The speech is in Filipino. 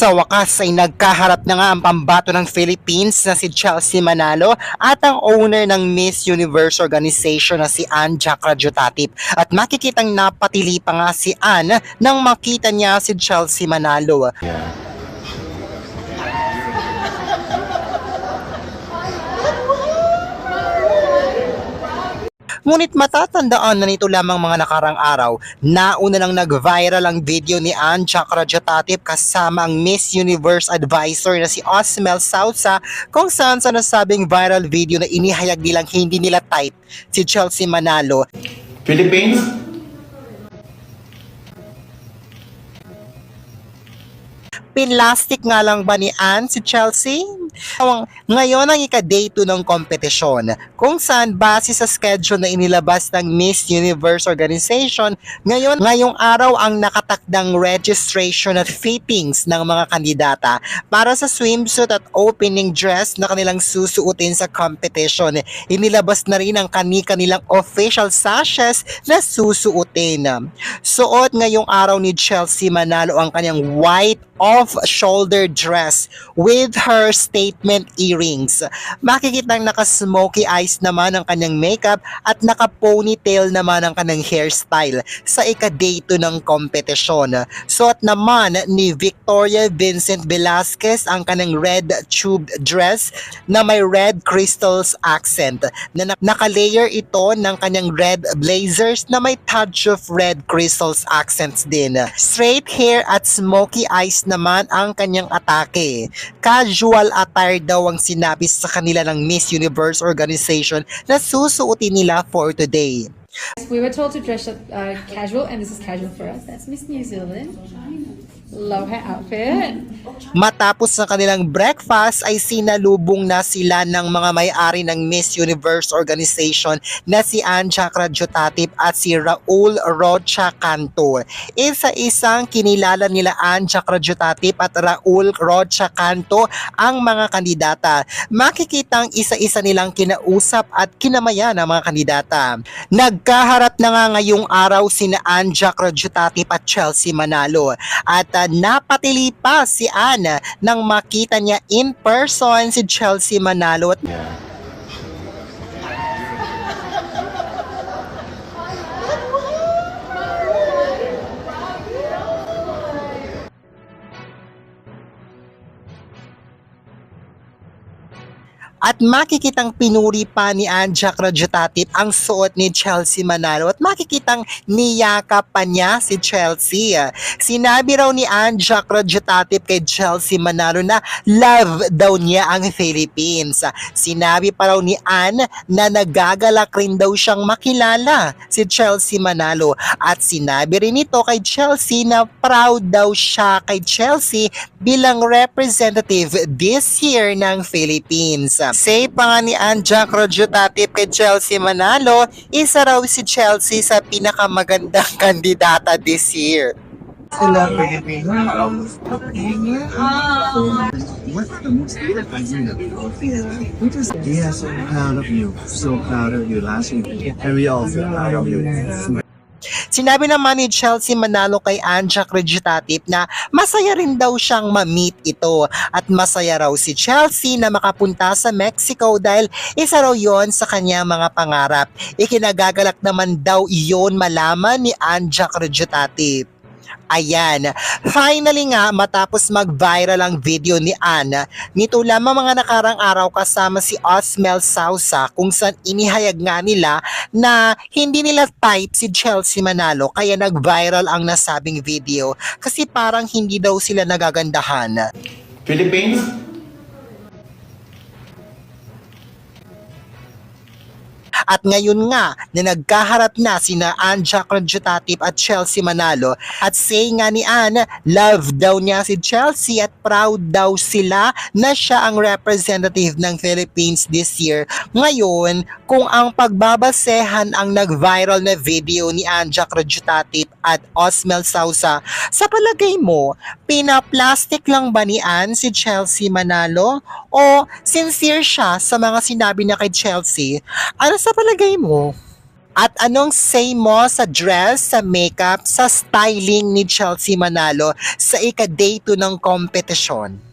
Sa wakas ay nagkaharap na nga ang pambato ng Philippines na si Chelsea Manalo at ang owner ng Miss Universe organization na si Ann Jacra Jutatip. At makikitang napatili pa nga si Ann nang makita niya si Chelsea Manalo. Ngunit matatandaan na nito lamang mga nakarang araw, nauna nang nag-viral ang video ni Ann Chakra Jatatip kasama ang Miss Universe advisor na si Osmel Sausa kung saan sa nasabing viral video na inihayag nilang hindi nila type si Chelsea Manalo Philippines? Pinlastic nga lang ba ni Ann si Chelsea? Ngayon ang ika-day 2 ng kompetisyon kung saan base sa schedule na inilabas ng Miss Universe organization, ngayon ngayong araw ang nakatakdang registration at fittings ng mga kandidata para sa swimsuit at opening dress na kanilang susuotin sa competition. Inilabas na rin ang kani-kanilang official sashes na susuotin. Suot ngayong araw ni Chelsea Manalo ang kanyang white off-shoulder dress with her statement earrings. Makikitang naka-smoky eyes naman ang kanyang makeup at naka-ponytail naman ang kanyang hairstyle sa ika-day 2 ng kompetisyon. Suot naman ni Victoria Vincent Velasquez ang kanyang red tube dress na may red crystals accent na nak- naka-layer ito ng kanyang red blazers na may touch of red crystals accents din. Straight hair at smoky eyes naman ang kanyang atake. Casual attire daw ang sinabi sa kanila ng Miss Universe organization na susuotin nila for today. We were told to dress up uh, casual, and this is casual for us. That's Miss New Zealand. Love her outfit. Matapos ng kanilang breakfast ay sinalubong na sila ng mga may-ari ng Miss Universe organization na si Ann Chakra Jotatip at si Raul Rocha Canto. Isa-isang kinilala nila Ann Chakra Jotatip at Raul Rocha Canto ang mga kandidata. Makikitang isa-isa nilang kinausap at kinamayan ang mga kandidata. Nagkaharap na nga ngayong araw sina Ann Chakra Jotatip at Chelsea Manalo at uh, napatili pa si Anna nang makita niya in person si Chelsea Manalo. At at makikitang pinuri pa ni Anja Rajatatip ang suot ni Chelsea Manalo at makikitang niyakap pa niya si Chelsea. Sinabi raw ni Anja Rajatatip kay Chelsea Manalo na love daw niya ang Philippines. Sinabi pa raw ni Ann na nagagalak rin daw siyang makilala si Chelsea Manalo at sinabi rin ito kay Chelsea na proud daw siya kay Chelsea bilang representative this year ng Philippines. Say pa nga ni Anja Crojutatip kay Chelsea Manalo, isa raw si Chelsea sa pinakamagandang kandidata this year. Sila Pilipino. What's the most beautiful thing we just are so proud of you, so proud of you last week, and we all feel proud of you. Sinabi naman ni Chelsea Manalo kay Anja Crojutatip na masaya rin daw siyang ma-meet ito at masaya raw si Chelsea na makapunta sa Mexico dahil isa raw yon sa kanyang mga pangarap. Ikinagagalak naman daw iyon malaman ni Anja Crojutatip. Ayan. Finally nga, matapos mag-viral ang video ni Anna, nito lamang mga nakarang araw kasama si Osmel Sausa kung saan inihayag nga nila na hindi nila type si Chelsea Manalo kaya nag-viral ang nasabing video kasi parang hindi daw sila nagagandahan. Philippines? At ngayon nga na nagkaharap na sina Anja Conjutatip at Chelsea Manalo at say nga ni Ann, love daw niya si Chelsea at proud daw sila na siya ang representative ng Philippines this year. Ngayon, kung ang pagbabasehan ang nag-viral na video ni Anja Conjutatip at Osmel Sausa, sa palagay mo, pinaplastic lang ba ni Ann si Chelsea Manalo? O sincere siya sa mga sinabi niya kay Chelsea? Ano sa palagay mo? At anong say mo sa dress, sa makeup, sa styling ni Chelsea Manalo sa ika-day 2 ng kompetisyon?